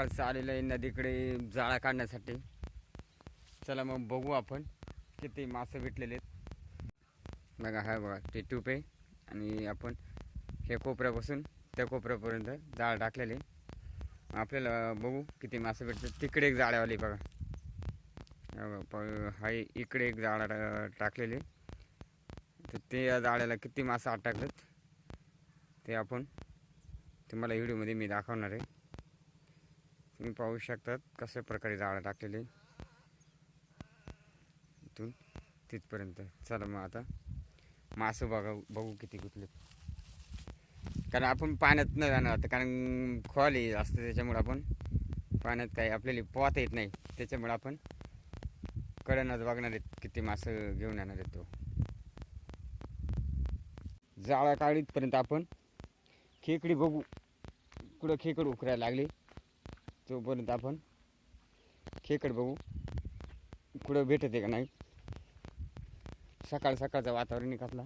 सकाळचं आलेलं आहे नदीकडे जाळा काढण्यासाठी. चला मग बघू आपण किती मासे भेटलेले आहेत. बघा हा बघा ते ट्यूब आहे आणि आपण हे कोपऱ्यापासून त्या कोपऱ्यापर्यंत जाळ टाकलेले आपल्याला बघू किती मासे भेटतात. तिकडे एक जाळ्यावाली बघा. हा इकडे एक जाळा टाकलेले तर ते या जाळ्याला किती मासे आत ते आपण तुम्हाला व्हिडिओमध्ये मी दाखवणार आहे. तुम्ही पाहू शकतात कशा प्रकारे जाळं टाकलेले इथून तिथपर्यंत. चला मग आता मासं बघा बघू किती गुतले. कारण आपण पाण्यात नाही जाणार आता कारण खोल असतं त्याच्यामुळे आपण पाण्यात काही आपल्याला पोहता येत नाही. त्याच्यामुळे आपण कडनच बघणार आहेत किती मासं घेऊन येणार आहेत तो. जाळा काढीतपर्यंत आपण खेकडी बघू. कुठं खेकड उकरायला लागली. तोपर्यंत आपण खेकड बघू. कुठं भेटत आहे का नाही. सकाळ सकाळचं वातावरण कसला.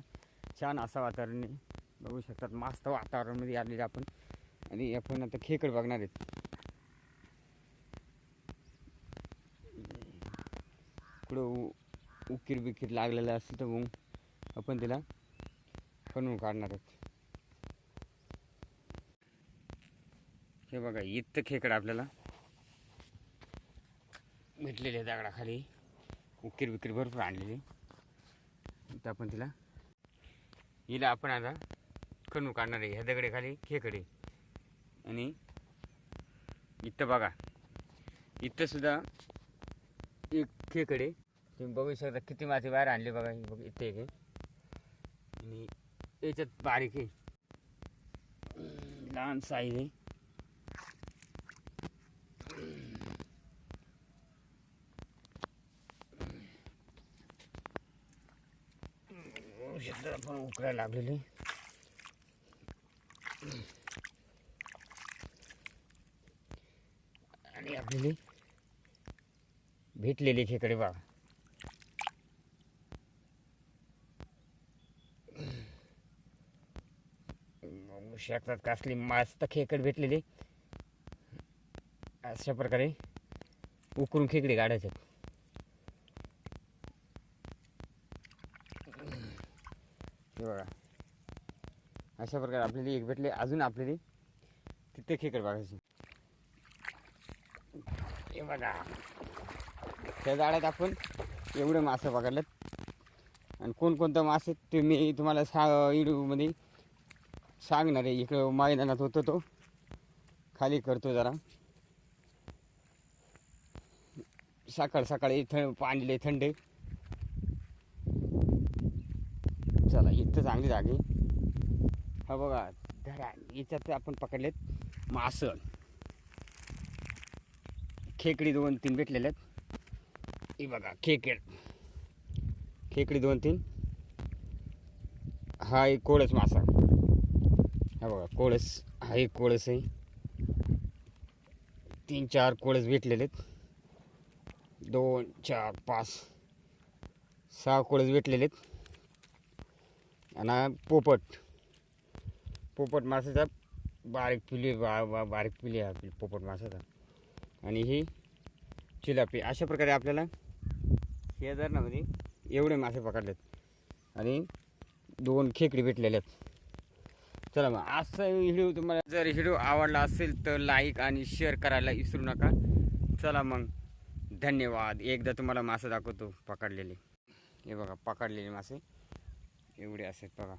छान असं वातावरण आहे. बघू शकतात मस्त वातावरणमध्ये आलेले आपण. आणि आपण आता खेकड बघणार आहेत. कुठं उ उकीर बिकीर लागलेलं असेल तर मग आपण तिला बनवून काढणार आहेत. हे बघा इथं खेकड आपल्याला. भेटलेले दगडाखाली. उकीर विकीर भरपूर आणलेली. तर आपण तिला हिला आपण आता कणू काढणार आहे ह्या दगडेखाली खेकडे. आणि इथं बघा इथं सुद्धा एक खेकडे. तुम्ही बघू शकता किती माती बाहेर आणली बघा बघ इथे एक आणि याच्यात बारीक आहे. लहान साईज आहे. बघू शकता आपण उकरायला आणि आपल्याला भेटलेली खेकडे बा बघू. शकतात कसली मस्त खेकड भेटलेली. अशा प्रकारे उकरून खेकडे काढायचे. हे बघा. अशा प्रकारे आपल्याला एक भेटले अजून आपल्याला तिथे खेकड बघायची. हे बघा. त्या जाळ्यात आपण एवढे मासे पकडलेत. आणि कोणकोणतं मासे ते मी तुम्हाला सा इडूमध्ये सांगणार आहे. इकडं मैदानात होतो तो. खाली करतो जरा. सकाळ सकाळी थंड पाणी थंड आहे. चला इथं चांगली जागी. हा बघा धरा याच्यात आपण पकडलेत मास खेकडी दोन तीन भेटलेले आहेत. हे बघा खेकड. खेकडी दोन तीन. हा एक कोळस मासा हा बघा कोळस हा एक कोळस आहे. तीन चार कोळस भेटलेले आहेत. दोन चार पाच सहा कोळस भेटलेले आहेत. आणि पोपट. पोपट मासाचा बारीक पिली बा बा बारीक पिली आहे आपली पोपट मासाचा आणि ही चिलापी अशा प्रकारे आपल्याला शेजारणामध्ये एवढे मासे पकडलेत. आणि दोन खेकडी भेटलेले आहेत. चला मग असं व्हिडिओ तुम्हाला जर व्हिडिओ आवडला असेल तर लाईक आणि शेअर करायला विसरू नका. चला मग धन्यवाद. एकदा तुम्हाला मासे दाखवतो पकडलेले. हे बघा पकडलेले मासे. एवढे असेल बघा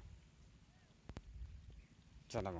चला मग.